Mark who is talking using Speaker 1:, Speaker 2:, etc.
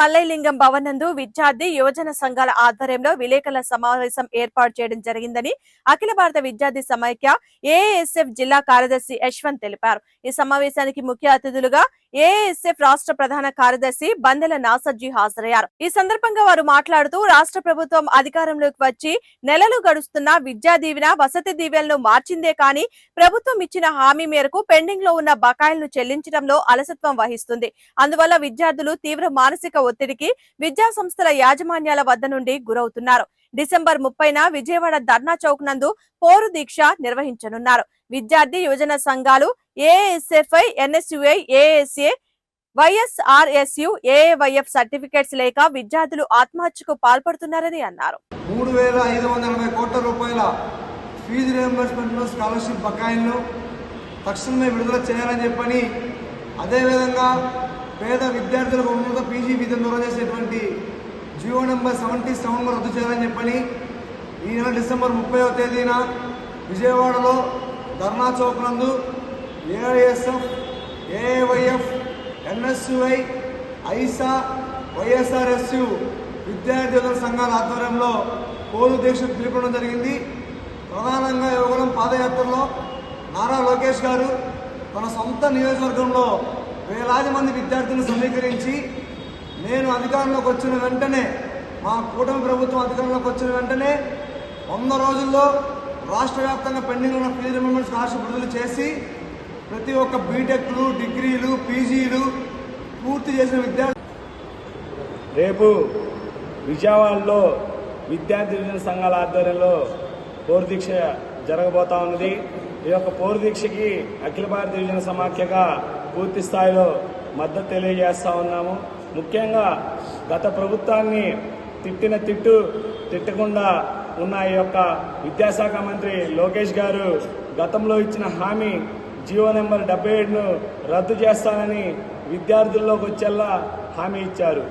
Speaker 1: మల్లైలింగం భవన్ నందు విద్యార్థి యువజన సంఘాల ఆధ్వర్యంలో విలేకరుల సమావేశం ఏర్పాటు చేయడం జరిగిందని అఖిల భారత విద్యార్థి సమైక్య ఏఎస్ఎఫ్ జిల్లా కార్యదర్శి యశ్వంత్ తెలిపారు. ఈ సమావేశానికి ముఖ్య అతిథులుగా ఏఎస్ఎఫ్ రాష్ట్ర ప్రధాన కార్యదర్శి బందెల నాసర్జీ హాజరయ్యారు. ఈ సందర్భంగా వారు మాట్లాడుతూ రాష్ట్ర ప్రభుత్వం అధికారంలోకి వచ్చి నెలలు గడుస్తున్న విద్యా దీవెన వసతి దీవెనలను మార్చిందే కానీ ప్రభుత్వం ఇచ్చిన హామీ మేరకు పెండింగ్లో ఉన్న బకాయిలను చెల్లించడంలో అలసత్వం వహిస్తుంది. అందువల్ల విద్యార్థులు తీవ్ర మానసిక ఒత్తిడికి విద్యా సంస్థల యాజమాన్యాల వద్ద నుండి గురవుతున్నారు. డిసెంబర్ ముప్పైన విజయవాడ ధర్నా చౌక్ నందు పోరు దీక్ష నిర్వహించనున్నారు. విద్యార్థి యువజన సంఘాలు ASFI NSUI ASA YSRSU AAYF certificates లేక విద్యార్థులు ఆత్మహత్యకు పాల్పడుతున్నారని అన్నారు.
Speaker 2: మూడు వేల ఐదు వందల ఎనభై కోట్ల రూపాయల ఫీజు రియంబర్స్మెంట్లో స్కాలర్షిప్ బకాయిలను తక్షణమే విడుదల చేయాలని చెప్పని అదేవిధంగా పేద విద్యార్థులకు ఉన్నత పీజీ విద్య దూరం చేసేటువంటి జియో నెంబర్ సెవెంటీ సెవెన్ రద్దు చేయాలని చెప్పని ఈ నెల డిసెంబర్ ముప్పైవ తేదీన విజయవాడలో ధర్నా చౌక్ నందు AISF AIYF NSUI AISA YSRSU విద్యార్థుల సంఘాల ఆధ్వర్యంలో పోలు దీక్ష పిలుపడం జరిగింది. ప్రధానంగా యువకులం పాదయాత్రలో నారా లోకేష్ గారు తన సొంత నియోజకవర్గంలో వేలాది మంది విద్యార్థులను సమీకరించి నేను అధికారంలోకి వచ్చిన వెంటనే మా కూటమి ప్రభుత్వం అధికారంలోకి వచ్చిన వెంటనే వంద రోజుల్లో రాష్ట్ర వ్యాప్తంగా పెండింగ్ ఉన్న ఫీజు రిమెంబర్స్ స్కాలర్షిప్ విడుదల చేసి ప్రతి ఒక్క బీటెక్లు డిగ్రీలు పీజీలు పూర్తి చేసిన విద్యార్థి
Speaker 3: రేపు విజయవాడలో విద్యార్థి సంఘాల ఆధ్వర్యంలో పోరు జరగబోతా ఉన్నది. ఈ యొక్క పోరు దీక్షకి అఖిల భారత యువజన సమాఖ్యగా పూర్తి స్థాయిలో మద్దతు తెలియజేస్తా ఉన్నాము. ముఖ్యంగా గత ప్రభుత్వాన్ని తిట్టిన తిట్టు తిట్టకుండా ఉన్న ఈ యొక్క విద్యాశాఖ మంత్రి లోకేష్ గారు గతంలో ఇచ్చిన హామీ జియో నెంబర్ డెబ్బై ఏడును రద్దు చేస్తానని విద్యార్థుల్లోకి వచ్చేలా హామీ ఇచ్చారు.